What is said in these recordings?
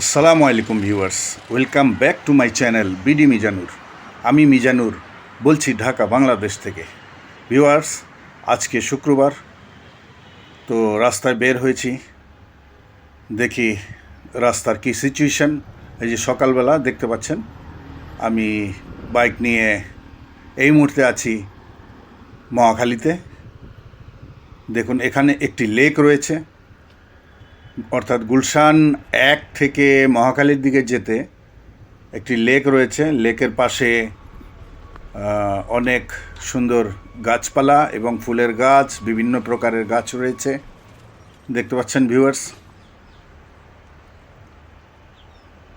আসসালামু আলাইকুম viewers, welcome back to my channel BD Mizanur. আমি মিজানুর, বলছি ঢাকা, বাংলাদেশ থেকে। ভিউয়ার্স, আজকে শুক্রবার, তো রাস্তায় বের হয়েছি। দেখি রাস্তার কি সিচুয়েশান এই যে সকালবেলা দেখতে পাচ্ছেন, আমি বাইক নিয়ে এই মুহূর্তে আছি মহাখালীতে। দেখুন, এখানে একটি লেক রয়েছে। অর্থাৎ গুলশান এক থেকে মহাখালীর দিকে যেতে একটি লেক রয়েছে। লেকের পাশে অনেক সুন্দর গাছপালা এবং ফুলের গাছ, বিভিন্ন প্রকারের গাছ রয়েছে। দেখতে পাচ্ছেন ভিউয়ার্স?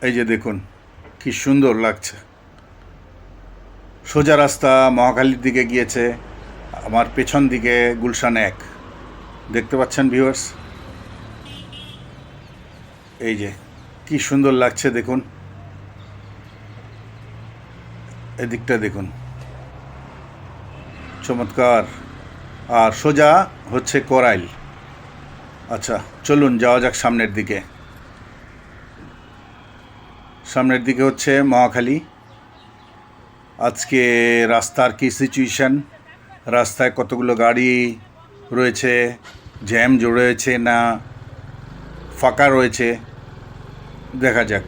এই যে দেখুন, কি সুন্দর লাগছে। সোজা রাস্তা মহাখালীর দিকে গিয়েছে, আমার পেছন দিকে গুলশান এক। দেখতে পাচ্ছেন ভিউয়ার্স? এই যে, কি সুন্দর লাগছে দেখুন। এদিকটা দেখুন। চমৎকার। আর সোজা হচ্ছে করাইল। আচ্ছা চলুন, যাওয়া যাক সামনের দিকে। সামনের দিকে হচ্ছে মহাখালী। আজকে রাস্তার কি সিচুয়েশন রাস্তায় কতগুলো গাড়ি রয়েছে? জ্যাম রয়েছে না ফাঁকা রয়েছে? দেখা যাক।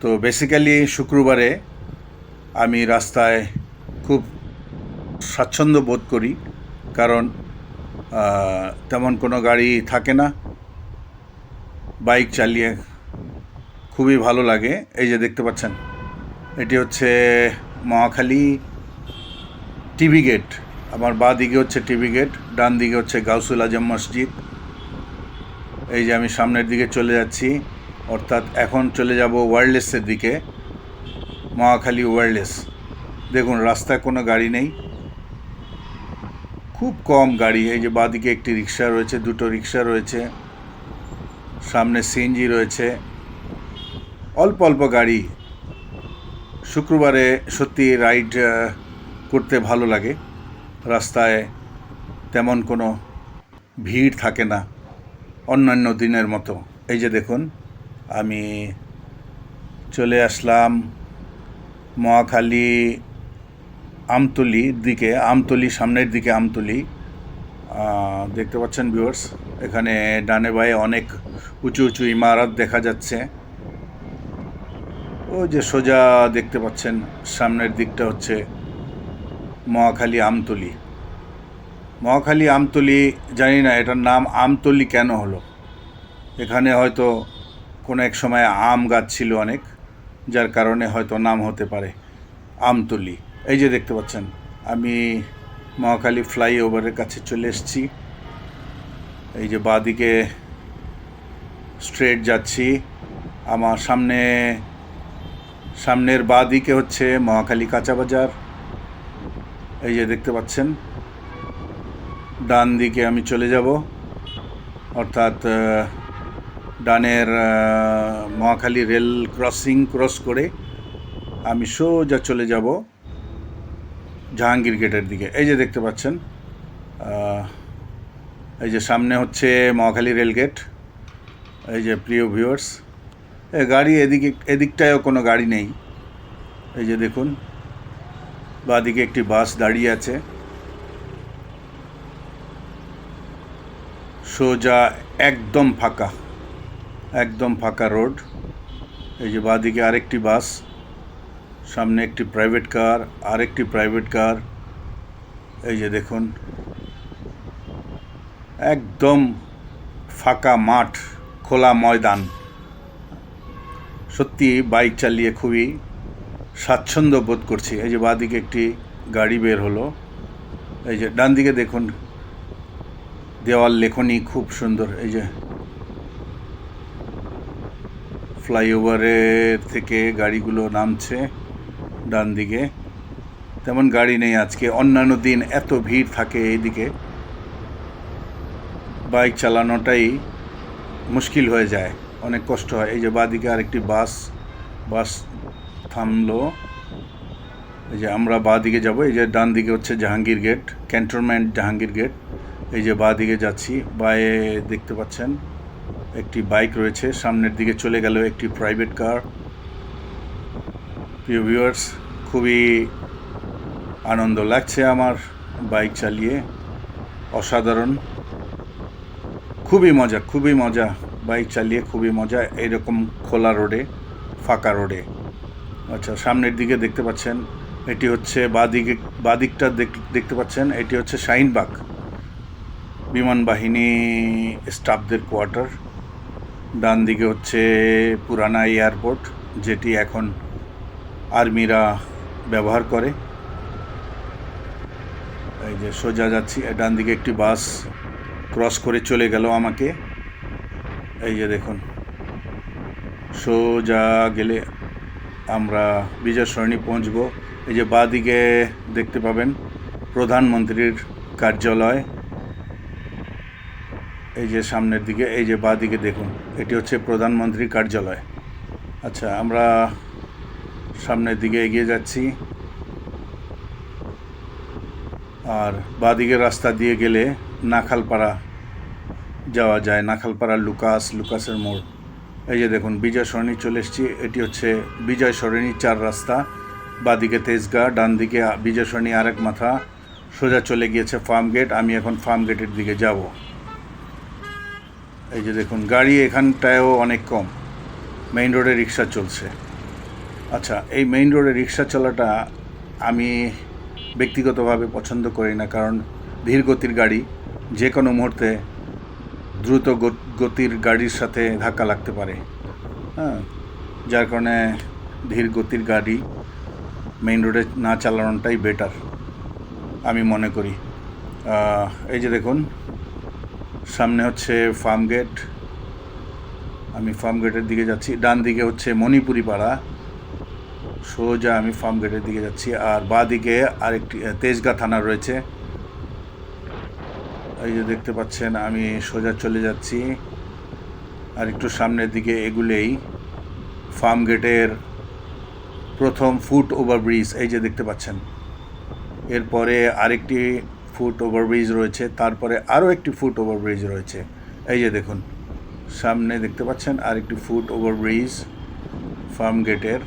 তো বেসিক্যালি শুক্রবারে আমি রাস্তায় খুব স্বাচ্ছন্দ্য বোধ করি, কারণ তেমন কোনো গাড়ি থাকে না। বাইক চালিয়ে খুবই ভালো লাগে। এই যে দেখতে পাচ্ছেন, এটি হচ্ছে মহাখালী টিভি গেট। আমার বাঁ দিকে হচ্ছে টিভি গেট, ডান দিকে হচ্ছে গাউসুল আজম মসজিদ। এই যে আমি সামনের দিকে চলে যাচ্ছি। অর্থাৎ এখন চলে যাব ওয়্যারলেসের দিকে, মহাখালী ওয়্যারলেস দেখুন, রাস্তায় কোনো গাড়ি নেই। খুব কম গাড়ি, এই যে বাদিকে একটি রিক্সা রয়েছে, দুটো রিক্সা রয়েছে, সামনে সিএনজি রয়েছে। অল্প অল্প গাড়ি। শুক্রবারে সত্যি রাইড করতে ভালো লাগে। রাস্তায় তেমন কোনো ভিড় থাকে না, অন্যান্য দিনের মতো। এই যে দেখুন আমি চলে আসলাম মহাখালী আমতলির দিকে, আমতলি সামনের দিকে আমতলি। দেখতে পাচ্ছেন ভিউয়ার্স এখানে ডানে বায়ে অনেক উঁচু উঁচু ইমারত দেখা যাচ্ছে। ও যে সোজা দেখতে পাচ্ছেন, সামনের দিকটা হচ্ছে মহাখালী আমতলি। মহাখালী আমতলি, জানি না এটার নাম আমতলি কেন হলো? এখানে হয়তো কোনো এক সময় আম গাছ ছিল অনেক, যার কারণে হয়তো নাম হতে পারে আমতলি। এই যে দেখতে পাচ্ছেন, আমি মহাখালী ফ্লাইওভারের কাছে চলে এসেছি। এই যে বাদিকে স্ট্রেট যাচ্ছি। আমার সামনে, সামনের বাদিকে হচ্ছে মহাকালী কাঁচা বাজার। এই যে দেখতে পাচ্ছেন, ডান দিকে আমি চলে যাব। অর্থাৎ ডানের মহাখালী রেল ক্রসিং ক্রস করে আমি সোজা চলে যাব জাহাঙ্গীর গেটের দিকে। এই যে দেখতে পাচ্ছেন এই যে সামনে হচ্ছে মহাখালী রেল গেট, এই যে প্রিয় ভিউয়ার্স, এ গাড়ি এদিকে, এদিকটায়ও কোনো গাড়ি নেই। এই যে দেখুন, বাদিকে একটি বাস দাঁড়িয়ে আছে। সোজা একদম ফাঁকা। একদম ফাঁকা রোড। এই যে বাঁদিকে আরেকটি বাস, সামনে একটি প্রাইভেট কার আরেকটি প্রাইভেট কার এই যে দেখুন, একদম ফাঁকা মাঠ, খোলা ময়দান। সত্যি বাইক চালিয়ে খুবই স্বাচ্ছন্দ্য বোধ করছি। এই যে বাঁদিকে একটি গাড়ি বের হলো। এই যে ডান দিকে দেখুন, দেওয়াল, লেখনি খুব সুন্দর। এই যে ফ্লাইওভারের থেকে গাড়িগুলো নামছে ডান দিকে। তেমন গাড়ি নেই আজকে। অন্যান্য দিন এত ভিড় থাকে এইদিকে। বাইক চালানোটাই মুশকিল হয়ে যায়, অনেক কষ্ট হয়। এই যে বাদিকে আরেকটি বাস বাস থামলো। এই যে আমরা বাঁ দিকে যাব, এই যে ডান দিকে হচ্ছে Jahangir gate, cantonment Jahangir gate. এই যে বাঁ দিকে যাচ্ছি, বায়ে দেখতে পাচ্ছেন একটি বাইক রয়েছে, সামনের দিকে চলে গেল একটি প্রাইভেট কার প্রিয় ভিউয়ার্স খুবই আনন্দ লাগছে আমার বাইক চালিয়ে। অসাধারণ। খুবই মজা খুবই মজা। বাইক চালিয়ে খুবই মজা এরকম খোলা রোডে ফাঁকা রোডে আচ্ছা সামনের দিকে দেখতে পাচ্ছেন, এটি হচ্ছে বাদিকে, বাদিকটা দেখ- দেখতে পাচ্ছেন, এটি হচ্ছে শাহিনবাগ। বিমান বাহিনী স্টাফদের কোয়ার্টার ডান দিকে হচ্ছে পুরানা এয়ারপোর্ট, যেটি এখন আর্মিরা ব্যবহার করে। এই যে সোজা যাচ্ছি ডান দিকে একটি বাস ক্রস করে চলে গেল আমাকে। এই যে দেখুন, সোজা গেলে আমরা বিজয় সরণি পৌঁছব। এই যে বাঁদিকে দেখতে পাবেন প্রধানমন্ত্রীর কার্যালয়। এই যে সামনের দিকে, এই যে বাঁদিকে দেখুন, এটি হচ্ছে প্রধানমন্ত্রীর কার্যালয়। আচ্ছা আমরা সামনের দিকে এগিয়ে যাচ্ছি। আর বাঁদিকের রাস্তা দিয়ে গেলে নাখালপাড়া যাওয়া যায়, নাখালপাড়া লুকাস, লুকাসের মোড়। এই যে দেখুন, বিজয় সরণি চলে এসেছি, এটি হচ্ছে বিজয় সরণি চার রাস্তা। বাদিকে তেজগা, ডান দিকে বিজয় সরণি আরেক মাথা। সোজা চলে গিয়েছে ফার্ম গেট, আমি এখন ফার্ম গেটের দিকে যাব। এই যে দেখুন, গাড়ি এখানটায়ও অনেক কম। মেইন রোডে রিক্সা চলছে। আচ্ছা এই মেইন রোডে রিক্সা চলাটা আমি ব্যক্তিগতভাবে পছন্দ করি না, কারণ ধীর গতির গাড়ি, যে কোনো মুহূর্তে দ্রুত গতির গাড়ির সাথে ধাক্কা লাগতে পারে। হ্যাঁ যার কারণে ধীর গতির গাড়ি মেইন রোডে না চালানোটাই বেটার আমি মনে করি। এই যে দেখুন সামনে হচ্ছে ফার্ম গেট আমি ফার্ম গেটের দিকে যাচ্ছি। ডান দিকে হচ্ছে মণিপুরি পাড়া সোজা আমি ফার্ম গেটের দিকে যাচ্ছি। আর বাঁ দিকে আরেকটি তেজগাঁ থানা রয়েছে। এই যে দেখতে পাচ্ছেন, আমি সোজা চলে যাচ্ছি। আর একটু সামনের দিকে এগুলেই ফার্ম গেটের প্রথম ফুট ওভারব্রিজ এই যে দেখতে পাচ্ছেন। এরপরে আরেকটি ফুট ওভারব্রিজ রয়েছে, তারপরে আরও একটি ফুট ওভারব্রিজ রয়েছে। এই যে দেখুন, সামনে দেখতে পাচ্ছেন আর একটি ফুট ওভারব্রিজ ফার্ম গেটের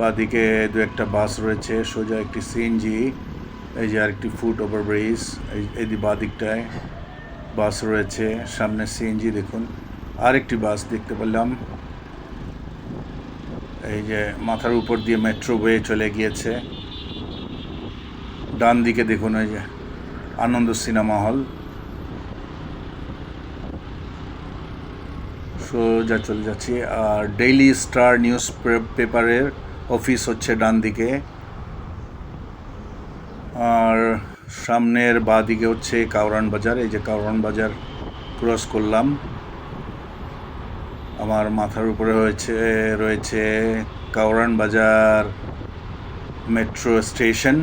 বাদিকে দু একটা বাস রয়েছে, সোজা একটি সিএনজি এই যে আরেকটি ফুট ওভারব্রিজ এই বাদিকটায় বাস রয়েছে, সামনে সিএনজি দেখুন, আরেকটি বাস দেখতে পেলাম। এই যে মাথার উপর দিয়ে মেট্রো বয়ে চলে গিয়েছে। ডান দিকে দেখুন ওই যে আনন্দ সিনেমা হল। সোজা চলে যাচ্ছি। আর ডেইলি স্টার নিউজ পেপারের অফিস হচ্ছে ডান দিকে আর সামনের বাঁ দিকে হচ্ছে কাউরান বাজার। এই যে কাউরান বাজার ক্রস করলাম। আমার মাথার উপরে হয়েছে, রয়েছে কাউরান বাজার মেট্রো স্টেশন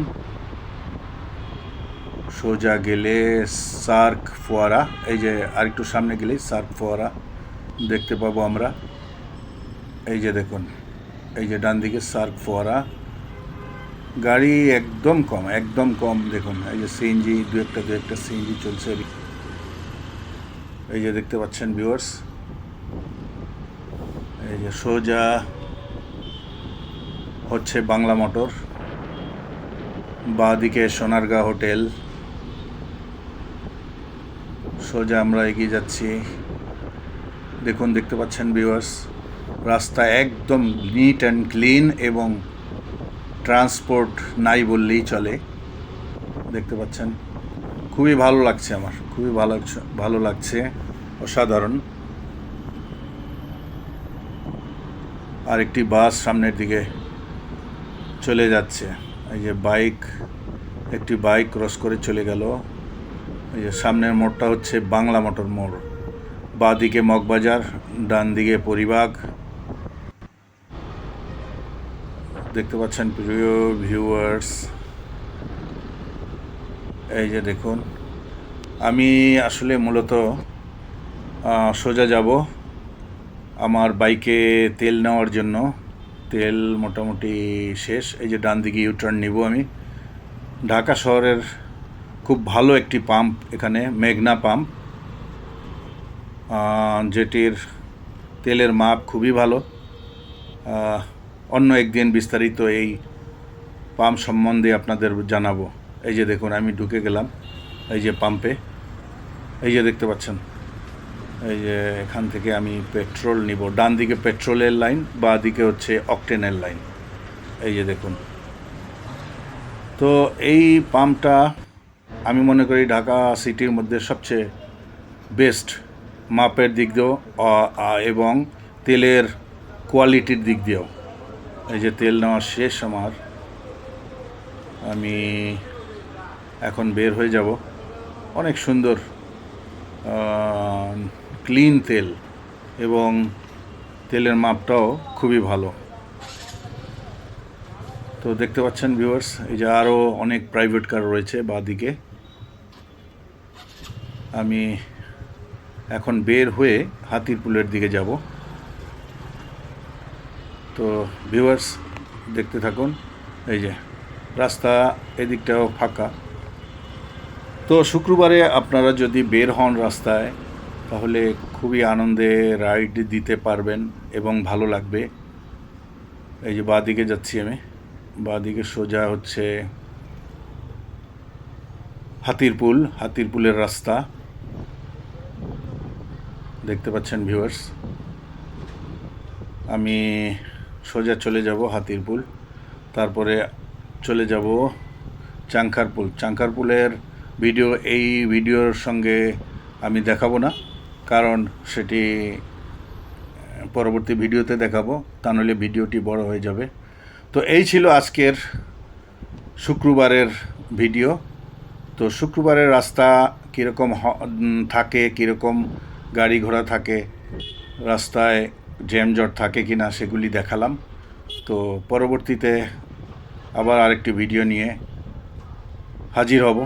সোজা গেলে সার্ক ফোয়ারা, এই যে আরেকটু সামনে গেলেই সার্ক ফোয়ারা দেখতে পাবো আমরা। এই যে দেখুন, এই যে ডান দিকে সার্ক ফোয়ারা। গাড়ি একদম কম একদম কম দেখুন, এই যে সিএনজি, দু একটা দু একটা সিএনজি চলছে। এই যে দেখতে পাচ্ছেন ভিউয়ার্স, এই যে সোজা হচ্ছে বাংলা মোটর, বাঁ দিকে সোনারগাঁ হোটেল। সোজা আমরা এগিয়ে যাচ্ছি। দেখুন, দেখতে পাচ্ছেন ভিউয়ার্স রাস্তা একদম নিট অ্যান্ড ক্লিন এবং ট্রান্সপোর্ট নাই বললেই চলে। দেখতে পাচ্ছেন, খুবই ভালো লাগছে আমার, খুবই ভালো ভালো লাগছে, অসাধারণ। আর একটি বাস সামনের দিকে চলে যাচ্ছে। এই যে বাইক একটি বাইক ক্রস করে চলে গেল। সামনের মোড়টা হচ্ছে বাংলা মোটর মোড়। বাঁ দিকে মগবাজার ডান দিকে পরিবাগ। দেখতে পাচ্ছেন প্রিয় ভিউয়ার্স এই যে দেখুন, আমি আসলে মূলত সোজা যাব আমার বাইকে তেল নেওয়ার জন্য। তেল মোটামুটি শেষ, এই যে ডান দিকে ইউটার্ন নিব আমি। ঢাকা শহরের খুব ভালো একটি পাম্প এখানে, মেঘনা পাম্প। যেটির তেলের মাপ খুবই ভালো। অন্য একদিন বিস্তারিত এই পাম্প সম্বন্ধে আপনাদের জানাব। এই যে দেখুন, আমি ঢুকে গেলাম এই যে পাম্পে। এই যে দেখতে পাচ্ছেন, এই যে এখান থেকে আমি পেট্রোল নিব। ডান দিকে পেট্রোলের লাইন, বা দিকে হচ্ছে অকটেনের লাইন। এই যে দেখুন। তো এই পাম্পটা আমি মনে করি ঢাকা সিটির মধ্যে সবচেয়ে বেস্ট মাপের দিক দিয়েও এবং তেলের কোয়ালিটির দিক দিয়েও। এই যে তেল নেওয়া শেষ আমার। আমি এখন বের হয়ে যাব। অনেক সুন্দর ক্লিন তেল এবং তেলের মাপটাও খুবই ভালো। তো দেখতে পাচ্ছেন ভিউয়ার্স এই যে আরও অনেক প্রাইভেট কার রয়েছে বাদিকে। আমি এখন বের হয়ে হাতিরপুলের দিকে যাব। তো ভিউয়ার্স দেখতে থাকুন। এই যে, রাস্তা এদিকটাও ফাঁকা। তো শুক্রবারে আপনারা যদি বের হন রাস্তায়, তাহলে খুবই আনন্দে রাইড দিতে পারবেন এবং ভালো লাগবে। এই যে বাঁদিকে যাচ্ছি আমি। বাঁদিকে সোজা হচ্ছে হাতিরপুল হাতিরপুলের রাস্তা। দেখতে পাচ্ছেন ভিউয়ার্স আমি সোজা চলে যাব হাতিরপুল। তারপরে চলে যাব চাংখারপুল। চাংখারপুলের ভিডিও এই ভিডিওর সঙ্গে আমি দেখাবো না, কারণ সেটি পরবর্তী ভিডিওতে দেখাবো, তা নাহলে ভিডিওটি বড় হয়ে যাবে। তো এই ছিল আজকের শুক্রবারের ভিডিও তো শুক্রবারের রাস্তা কীরকম থাকে, কীরকম গাড়ি ঘোড়া থাকে, রাস্তায় জ্যামজট থাকে কি না সেগুলি দেখালাম। তো পরবর্তীতে আবার আরেকটি ভিডিও নিয়ে হাজির হব।